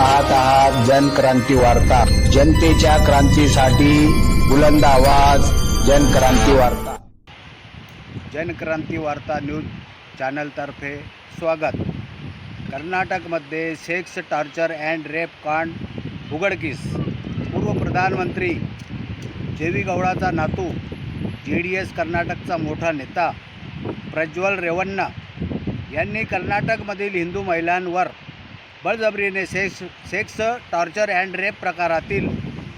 पाहत आहात जनक्रांती वार्ता. जनतेच्या क्रांतीसाठी बुलंद आवाज जनक्रांती वार्ता. जनक्रांती वार्ता न्यूज चॅनलतर्फे स्वागत. कर्नाटकमध्ये सेक्स टॉर्चर अँड रेप कांड उघडकीस. पूर्व प्रधानमंत्री देवीगौडाचा नातू जे डी एस कर्नाटकचा मोठा नेता प्रज्वल रेवन्ना यांनी कर्नाटकमधील हिंदू महिलांवर बळजबरीने sex sex torture and rape प्रकारातील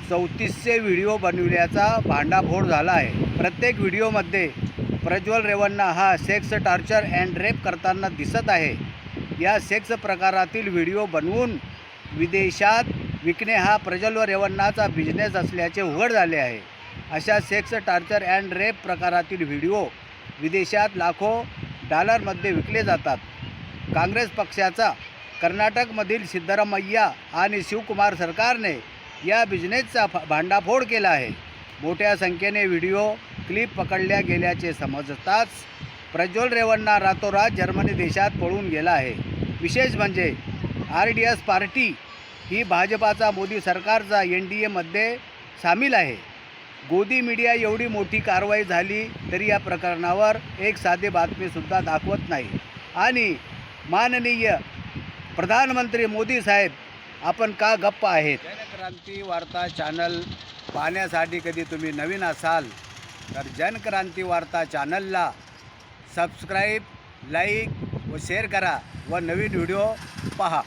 चौतीसशे व्हिडिओ बनविल्याचा भांडाफोड झाला आहे. प्रत्येक व्हिडिओमध्ये प्रज्वल रेवन्ना हा सेक्स टॉर्चर अँड रेप करताना दिसत आहे. या सेक्स प्रकारातील व्हिडिओ बनवून विदेशात विकणे हा प्रज्वल रेवन्नाचा बिझनेस असल्याचे उघड झाले आहे. अशा सेक्स टॉर्चर अँड रेप प्रकारातील व्हिडिओ विदेशात लाखो डॉलरमध्ये विकले जातात. काँग्रेस पक्षाचा कर्नाटकमधील सिद्धरामय्या आणि शिवकुमार सरकारने या बिझनेसचा फ- भांडाफोड केला आहे. मोठ्या संख्येने व्हिडिओ क्लिप पकडल्या गेल्याचे समजताच प्रज्वल रेवण्णा रातोरात जर्मनी देशात पळून गेला आहे. विशेष म्हणजे आर डी एस पार्टी ही भाजपाचा मोदी सरकारचा एन डी एमध्ये सामील आहे. गोदी मीडिया एवढी मोठी कारवाई झाली तरी या प्रकरणावर एक साधी बातमीसुद्धा दाखवत नाही. आणि माननीय प्रधानमंत्री मोदी साहेब आपण का गप्प आहेत? जनक्रांती वार्ता चॅनल पाहण्यासाठी कधी तुम्ही नवीन असाल तर जनक्रांती वार्ता चॅनलला सबस्क्राईब लाईक व शेअर करा व नवीन व्हिडिओ पहा.